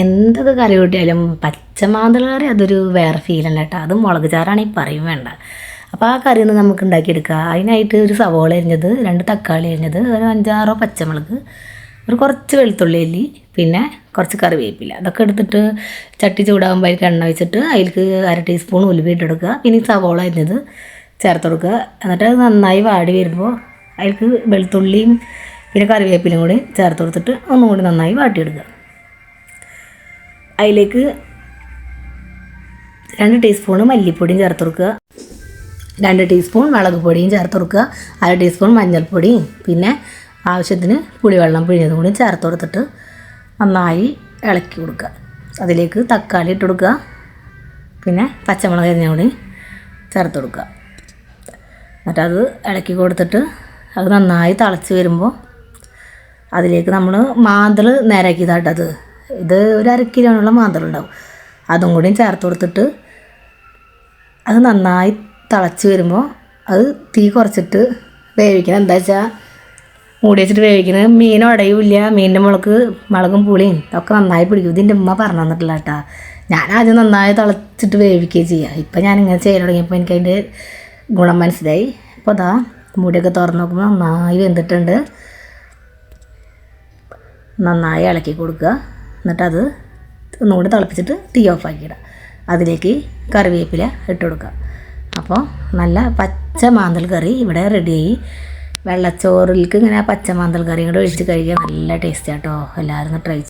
എന്തൊക്കെ കറി കൂട്ടിയാലും പച്ചമാന്തൽ കറി അതൊരു വേറെ ഫീലല്ല കേട്ടോ അത് മുളക് ചാറാണെങ്കിൽ പറയും വേണ്ട. അപ്പോൾ ആ കറി ഒന്ന് നമുക്ക് ഉണ്ടാക്കിയെടുക്കുക അതിനായിട്ട് ഒരു സവോള എരിഞ്ഞത് രണ്ട് തക്കാളി എരിഞ്ഞത് ഒരു അഞ്ചാറോ പച്ചമുളക് ഒരു കുറച്ച് വെളുത്തുള്ളി അല്ലി പിന്നെ കുറച്ച് കറിവേപ്പില. അതൊക്കെ എടുത്തിട്ട് ചട്ടി ചൂടാകുമ്പോൾ അതിലേക്ക് എണ്ണ വെച്ചിട്ട് അതിലേക്ക് അര ടീസ്പൂൺ ഉലുവ ഇട്ടെടുക്കുക പിന്നെ സവോള അരിഞ്ഞത് ചേർത്ത് കൊടുക്കുക. എന്നിട്ട് അത് നന്നായി വാടി വരുമ്പോൾ അതിലേക്ക് വെളുത്തുള്ളിയും പിന്നെ കറിവേപ്പിലും കൂടി ചേർത്ത് കൊടുത്തിട്ട് ഒന്നും കൂടി നന്നായി വാട്ടിയെടുക്കുക. അതിലേക്ക് രണ്ട് ടീസ്പൂൺ മല്ലിപ്പൊടിയും ചേർത്ത് കൊടുക്കുക. രണ്ട് ടീസ്പൂൺ മുളക് പൊടിയും ചേർത്ത് കൊടുക്കുക. അര ടീസ്പൂൺ മഞ്ഞൾപ്പൊടിയും പിന്നെ ആവശ്യത്തിന് പുളിവെള്ളം പിഴിഞ്ഞതും കൂടി ചേർത്ത് കൊടുത്തിട്ട് നന്നായി ഇളക്കി കൊടുക്കുക. അതിലേക്ക് തക്കാളി ഇട്ട് കൊടുക്കുക. പിന്നെ പച്ചമുളക് അരിഞ്ഞ കൂടി ചേർത്ത് കൊടുക്കുക. എന്നിട്ട് അത് ഇളക്കി കൊടുത്തിട്ട് അത് നന്നായി തിളച്ച് വരുമ്പോൾ അതിലേക്ക് നമ്മൾ മാന്തൾ നേരാക്കിയതാട്ടത് ഇത് ഒരു അര കിലോനുള്ള മാന്തളുണ്ടാവും. അതും കൂടി ചേർത്ത് കൊടുത്തിട്ട് അത് നന്നായി തിളച്ച് വരുമ്പോൾ അത് തീ കുറച്ചിട്ട് വേവിക്കണം. എന്താ വെച്ചാൽ മൂടി വെച്ചിട്ട് വേവിക്കണം. മീൻ ഉടയൂല്ല മീനിന്റെ മുളക്ക് മുളകും പുളിയും ഒക്കെ നന്നായി പിടിക്കും. ഇതിന്റെ ഉമ്മ പറഞ്ഞു തന്നിട്ടില്ല കേട്ടാ. ഞാൻ ആദ്യം നന്നായി തിളച്ചിട്ട് വേവിക്കുകയും ചെയ്യുക ഇപ്പം ഞാൻ ഇങ്ങനെ ചെയ്യാൻ തുടങ്ങിയപ്പോൾ എനിക്ക് അതിന്റെ ഗുണം മനസ്സിലായി. അപ്പോൾ അതാ മൂടിയൊക്കെ തുറന്ന് നോക്കുമ്പോൾ നന്നായി വെന്തിട്ടുണ്ട്. നന്നായി ഇളക്കി കൊടുക്കുക. എന്നിട്ടത് ഒന്നുകൂടി തിളപ്പിച്ചിട്ട് തീ ഓഫാക്കിയിടുക അതിലേക്ക് കറിവേപ്പില ഇട്ട് കൊടുക്കുക. അപ്പോൾ നല്ല പച്ച മാന്തൽ കറി ഇവിടെ റെഡിയായി വെള്ളച്ചോറിലേക്ക് ഇങ്ങനെ പച്ച മാന്തൽ കറിയും കൂടെ ഒഴിച്ച് കഴിക്കാൻ നല്ല ടേസ്റ്റ് ആട്ടോ എല്ലാവരും ട്രൈ